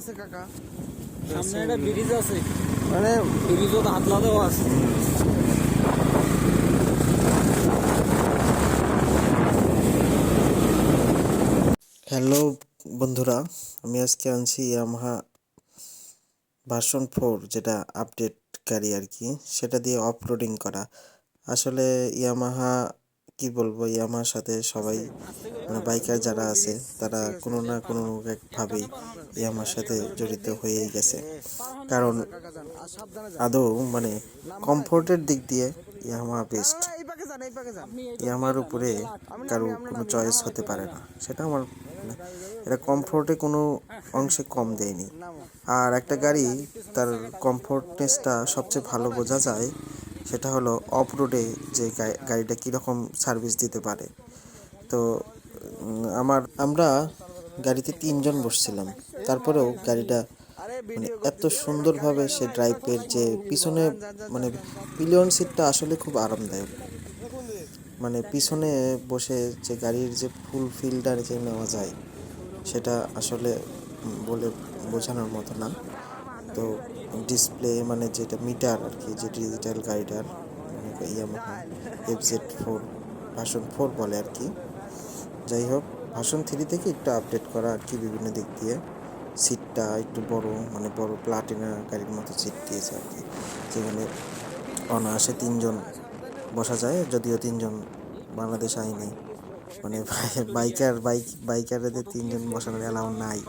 আছে কাকা। সামনে একটা ব্রিজ আছে। মানে ব্রিজও তো হাতলা আছে। হ্যালো বন্ধুরা আমি আজকে আনছি ইয়ামাহা ভার্সন ফোর যেটা আপডেট গাড়ি আর কি সেটা দিয়ে অফ রোডিং করা। আসলে ইয়ামাহা কি বলব ইয়ামাহার সাথে সবাই মানে বাইকার যারা আছে, তারা কোনো না কোনো ভাবেই ইয়ামাহার সাথে জড়িত হয়েই গেছে। কারণ আদৌ মানে কমফোর্টের দিক দিয়ে ইয়ামাহা বেস্ট। এই এই ইয়ামার উপরে কারও কোনো চয়েস হতে পারে না। সেটা আমার মানে এটা কমফোর্টে কোনো অংশে কম দেয়নি। আর একটা গাড়ি, তার কমফোর্টনেসটা সবচেয়ে ভালো বোঝা যায় সেটা হলো অফ রোডে যে গাড়িটা কীরকম সার্ভিস দিতে পারে। তো আমার, আমরা গাড়িতে তিনজন বসছিলাম। তারপরেও গাড়িটা মানে এত সুন্দরভাবে সে ড্রাইভের যে পিছনে মানে পিলিয়ন সিটটা আসলে খুব আরামদায়ক। মানে পিছনে বসে যে গাড়ির যে ফুল ফিল্ডার যে নেওয়া যায়, সেটা আসলে বলে বোঝানোর মতো না। তো ডিসপ্লে মানে যেটা মিটার আর কি, যে digital গাইডার Yamaha FZ four version four বলে আর কি। যাই হোক ভার্সন থ্রি থেকে একটু আপডেট করা আর কি বিভিন্ন দিক দিয়ে। সিটটা একটু বড় মানে বড় প্লাটিনা গাড়ির মতো সিট দিয়েছে আর কি। যেখানে অনায়াসে তিনজন বসা যায়, যদিও তিনজন বাংলাদেশ আইনে। মানে বাই- বাইকার, বাইক বাইকারদের তিনজন বসানোর অ্যালাউ নাই।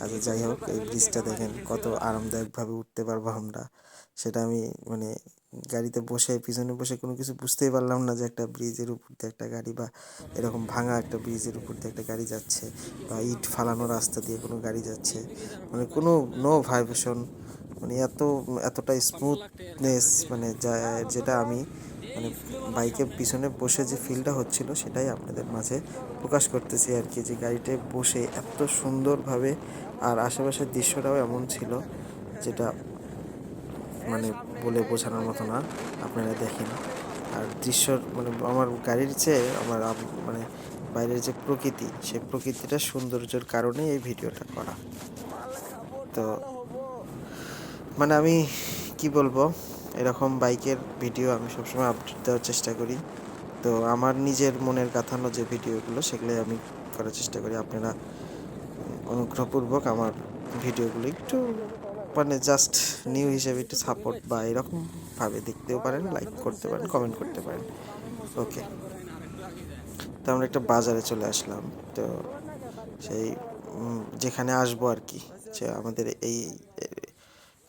আচ্ছা যাই হোক, এই ব্রিজটা দেখেন কত আরামদায়কভাবে উঠতে পারব আমরা। সেটা আমি মানে গাড়িতে বসে, পিছনে বসে কোনো কিছু বুঝতেই পারলাম না যে একটা ব্রিজের উপর দিয়ে একটা গাড়ি বা এরকম ভাঙা একটা ব্রিজের উপর দিয়ে একটা গাড়ি যাচ্ছে বা ইট ফালানো রাস্তা দিয়ে কোনো গাড়ি যাচ্ছে। মানে কোনো নো ভাইব্রেশন মানে এত, এতটা স্মুথনেস মানে যা, যেটা আমি মানে বাইকের পিছনে বসে যে ফিলটা হচ্ছিল সেটাই আপনাদের মাঝে প্রকাশ করতেছি আর কি। যে গাড়িতে বসে এত সুন্দরভাবে আর আশেপাশের দৃশ্যটাও এমন ছিল যেটা মানে বলে বোঝানোর মতো না, আপনারা দেখেন। আর দৃশ্যর মানে আমার গাড়ির চেয়ে আমার মানে বাইরের যে প্রকৃতি, সেই প্রকৃতিটা সৌন্দর্যের কারণে এই ভিডিওটা করা। তো মানে আমি কি বলব, এরকম বাইকের ভিডিও আমি সবসময় আপডেট দেওয়ার চেষ্টা করি। তো আমার নিজের মনের কাথানো যে ভিডিওগুলো সেগুলো আমি করার চেষ্টা করি। আপনারা অনুগ্রহপূর্বক আমার ভিডিওগুলো একটু মানে জাস্ট নিউ হিসেবে একটু সাপোর্ট বা এরকমভাবে দেখতেও পারেন লাইক করতে পারেন কমেন্ট করতে পারেন। ওকে তো আমরা একটা বাজারে চলে আসলাম। তো সেই যেখানে আসব আর কি। যে আমাদের এই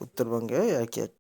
উত্তরবঙ্গে আর কি